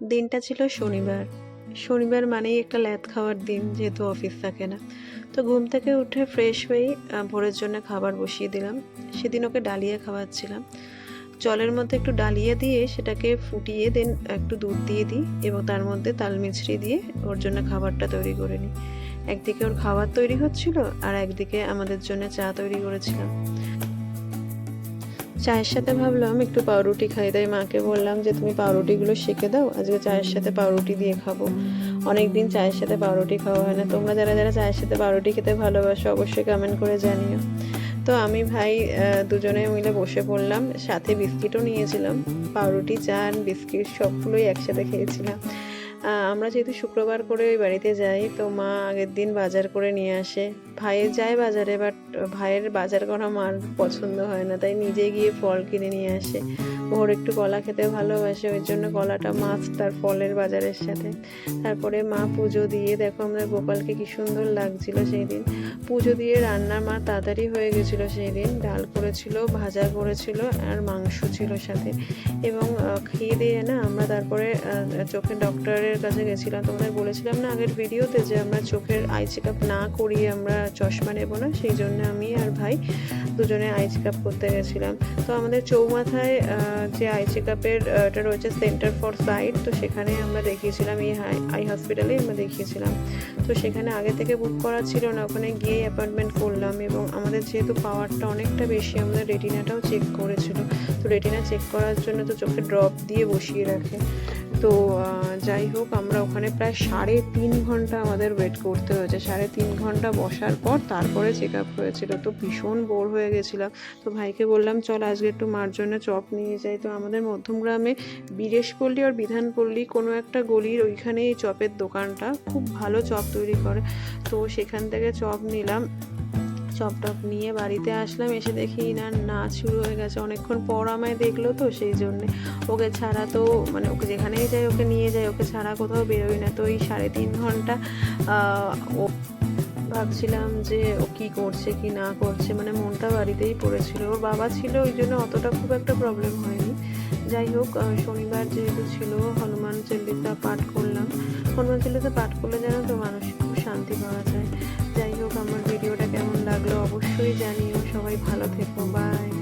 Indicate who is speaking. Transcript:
Speaker 1: দিনটা ছিল শনিবার। শনিবার মানেই একটা ল্যাদ খাওয়ার দিন, যেহেতু অফিস থাকে না। তো ঘুম থেকে উঠে ফ্রেশ হয়েই ভোরের জন্য খাবার বসিয়ে দিলাম। সেদিন ওকে ডালিয়া খাওয়াচ্ছিলাম। জলের মধ্যে একটু ডালিয়া দিয়ে সেটাকে ফুটিয়ে দেন, একটু দুধ দিয়ে দিই এবং তার মধ্যে তাল মিছরি দিয়ে ওর জন্য খাবারটা তৈরি করে নিই। একদিকে ওর খাবার তৈরি হচ্ছিল আর একদিকে আমাদের জন্য চা তৈরি করেছিলাম। চায়ের সাথে ভাবলাম একটু পাউরুটি খাই। তাই মাকে বললাম যে, তুমি পাউরুটিগুলো শিখে দাও, আজকে চায়ের সাথে পাউরুটি দিয়ে খাব। অনেক দিন চায়ের সাথে পাউরুটি খাওয়া হয় না। তোমরা যারা যারা চায়ের সাথে পাউরুটি খেতে ভালোবাসো, অবশ্যই কমেন্ট করে জানিও। তো আমি ভাই দুজনে মিলে বসে পড়লাম। সাথে বিস্কিটও নিয়েছিলাম। পাউরুটি চা আর বিস্কিট সবগুলোই একসাথে খেয়েছিলাম। আমরা যেহেতু শুক্রবার করে ওই বাড়িতে যাই তো মা আগের দিন বাজার করে নিয়ে আসে। ভাইয়ের যায় বাজারে বাট ভাইয়ের বাজার করা মার পছন্দ হয় না তাই নিজে গিয়ে ফল কিনে নিয়ে আসে। ওর একটু কলা খেতে ভালোবাসে ওই জন্য কলাটা মাছ তার ফলের বাজারের সাথে। তারপরে মা পুজো দিয়ে দেখো আমরা গোপালকে কি সুন্দর লাগছিল সেই দিন পুজো দিয়ে রান্না মা তাড়াতাড়ি হয়ে গেছিল সেই দিন ডাল করেছিল ভাজা করেছিল আর মাংস ছিল সাথে। এবং খেয়ে দিয়ে না আমরা তারপরে আহ, চোখের ডক্টরের কাছে গেছিলাম তোমাদের বলেছিলাম না আগের ভিডিওতে যে আমরা চোখের আই চেক আপ না করিয়ে আমরা চশমা নেব না, সেই জন্য আমি আর ভাই দুজনে আই চেক আপ করতে গেছিলাম। তো আমাদের চৌমাথায় যে আই চেক আপের এটা রয়েছে সেন্টার ফর সাইট তো সেখানে আমরা দেখিয়েছিলাম, এই আই হসপিটালে আমরা দেখিয়েছিলাম। তো সেখানে আগে থেকে বুক করা ছিল না, ওখানে গিয়ে অ্যাপয়েন্টমেন্ট করলাম এবং আমাদের যেহেতু পাওয়ারটা অনেকটা বেশি, আমাদের রেটিনাটাও চেক করেছিল। তো রেটিনা চেক করার জন্য তো চোখে ড্রপ দিয়ে বসিয়ে রাখে। তো যাই হোক, আমরা ওখানে প্রায় সাড়ে তিন ঘণ্টা আমাদের ওয়েট করতে হয়েছে। সাড়ে তিন ঘণ্টা বসার পর তারপরে চেক আপ হয়েছিল। তো ভীষণ বোর হয়ে গেছিলাম। তো ভাইকে বললাম, চল আজকে একটু মার জন্য চপ নিয়ে যাই। তো আমাদের মধ্যমগ্রামে বীরেশপল্লী আর বিধানপল্লী কোনো একটা গলির ওইখানে এই চপের দোকানটা খুব ভালো চপ তৈরি করে। তো সেখান থেকে চপ নিলাম। চপ টপ নিয়ে বাড়িতে আসলাম, এসে দেখি না নাচ শুরু হয়ে গেছে। অনেকক্ষণ পর আমায় দেখল তো সেই জন্যে। ওকে ছাড়া তো মানে ওকে যেখানেই যাই ওকে নিয়ে যাই, ওকে ছাড়া কোথাও বেরোই না। তো এই সাড়ে তিন ঘণ্টা ও ভাবছিলাম যে ও কি করছে, কি না করছে মানে মনটা বাড়িতেই পড়েছিল। ওর বাবা ছিল, ওই জন্য অতটা খুব একটা প্রবলেম হয়নি। যাই হোক শনিবার যেহেতু ছিল, হনুমান চল্লিশা পাঠ করলাম। হনুমান চল্লিশা পাঠ করলে যেন তো মানুষ খুব শান্তি পাওয়া যায়। লাগল অবশ্যই জানিও। সবাই ভালো থেকো বাই